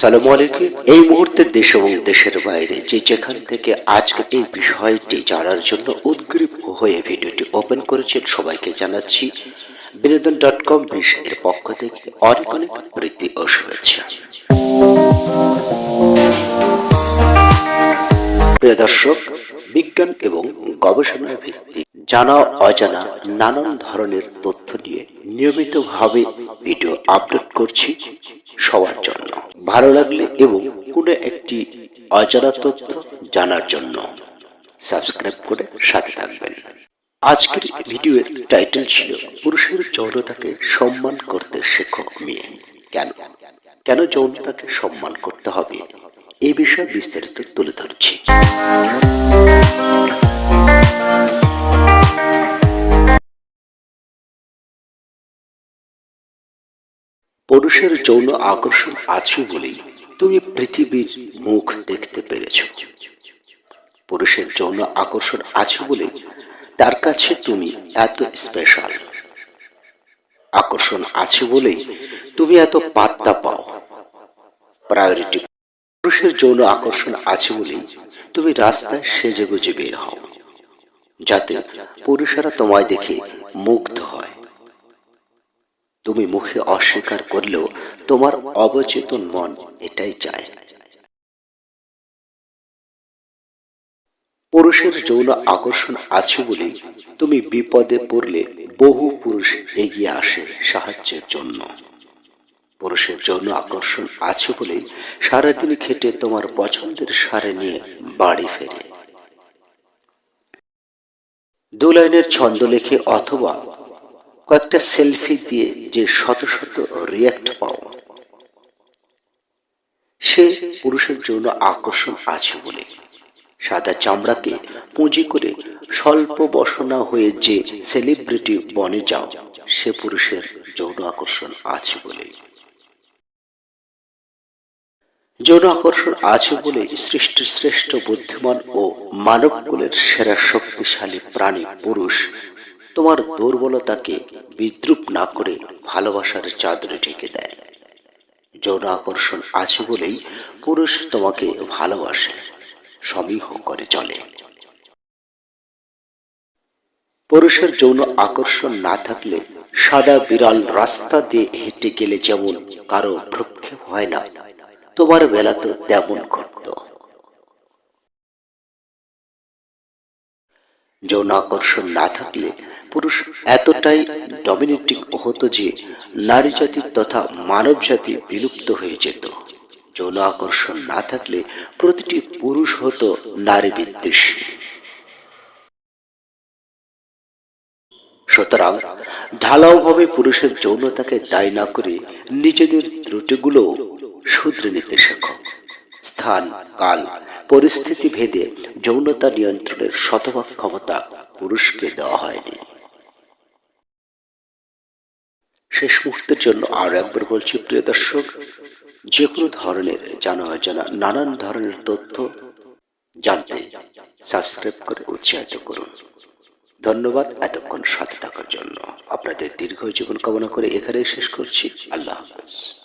সালামু আলাইকুম। এই মুহূর্তে দেশ এবং দেশের বাইরে যে যেখান থেকে আজকে এই বিষয়টি জানার জন্য উদ্গ্রীব হয়ে ভিডিওটি ওপেন করেছেন, সবাইকে জানাচ্ছি বিনোদন ডট কম এর পক্ষ থেকে অনেক অনেক প্রীতি ও শুভেচ্ছা। প্রিয় দর্শক, বিজ্ঞান এবং গবেষণার ভিত্তিক জানা, অজানা, নানান ধরনের তথ্য নিয়ে নিয়মিতভাবে ভিডিও আপলোড করছি সবার জন্য। ভালো লাগলে এবং কোনো একটি অজানা তথ্য জানার জন্য সাবস্ক্রাইব করে সাথে থাকবেন। আজকের ভিডিওর টাইটেল ছিল, পুরুষের যৌনতাকে সম্মান করতে শিক্ষক মেয়ে। কেন? কেন যৌনতাকে সম্মান করতে হবে? এই বিষয়ে বিস্তারিত তুলে ধরছি। পুরুষের যৌন আকর্ষণ আছে বলেই তুমি পৃথিবীর মুখ দেখতে পেরেছ। পুরুষের যৌন আকর্ষণ আছে বলে তার কাছে তুমি এত স্পেশাল আকর্ষণ আছে বলেই তুমি এত পাত্তা পাও। প্রায়োরিটি পুরুষের যৌন আকর্ষণ আছে বলেই তুমি রাস্তায় সেজে গুজে বের হও, যাতে পুরুষেরা তোমায় দেখে মুগ্ধ হয়। তুমি মুখে অস্বীকার করলেও তোমার অবচেতন মন এটাই চায়। পুরুষের যৌন আকর্ষণ আছে বলে তুমি বিপদে পড়লে বহু পুরুষ এগিয়ে আসে সাহায্যের জন্য। পুরুষের যৌন আকর্ষণ আছে বলেই সারাদিন খেটে তোমার পছন্দের সারে নিয়ে বাড়ি ফেরে। দু লাইনের ছন্দ লেখে অথবা কয়েকটা সেলফি দিয়ে যে শত শত রিয়াক্ট পাও। সে পুরুষের জন্য আকর্ষণ আছে বলে সাদা চামড়াকে পুঁজি করে স্বল্প বসনা হয়ে যে সেলিব্রিটি বনে যাও, সে পুরুষের যৌন আকর্ষণ আছে বলে। যৌন আকর্ষণ আছে বলে সৃষ্টির শ্রেষ্ঠ বুদ্ধিমান ও মানবকুলের সেরা শক্তিশালী প্রাণী পুরুষ তোমার দুর্বলতাকে বিদ্রুপ না করে ভালোবাসার চাদরে ঢেকে দেয়। যৌন আকর্ষণ আছে বলেই পুরুষ তোমাকে ভালোবাসে, সমীহ করে চলে। পুরুষের যৌন আকর্ষণ না থাকলে সাদা বিড়াল রাস্তা দিয়ে হেঁটে গেলে যেমন কারও ভ্রক্ষেপ হয় না, তোমার বেলা তো তেমন ঘটত যৌন আকর্ষণ না থাকলে পুরুষ এতটাই ডমিনেটিং হতো যে নারী জাতি তথা মানব জাতি বিলুপ্ত হয়ে যেত। যৌন আকর্ষণ না থাকলে প্রতিটি পুরুষ হতো নারী বিদ্বেষী সুতরাং ঢালাওভাবে পুরুষের যৌনতাকে দায়ী না করে নিজেদের ত্রুটিগুলো শুধরে নিতে শেখ। স্থান, কাল পরিস্থিতি ভেদে যৌনতা নিয়ন্ত্রণের শতভাগ ক্ষমতা পুরুষকে দেওয়া হয়নি। শেষ মুহূর্তের জন্য আরও একবার বলছি, প্রিয় দর্শক যে কোনো ধরনের জানা অজানা নানান ধরনের তথ্য জানতে সাবস্ক্রাইব করে উৎসাহিত করুন। ধন্যবাদ এতক্ষণ সাথে থাকার জন্য। আপনাদের দীর্ঘ জীবন কামনা করে এখানেই শেষ করছি। আল্লাহ হাফেজ।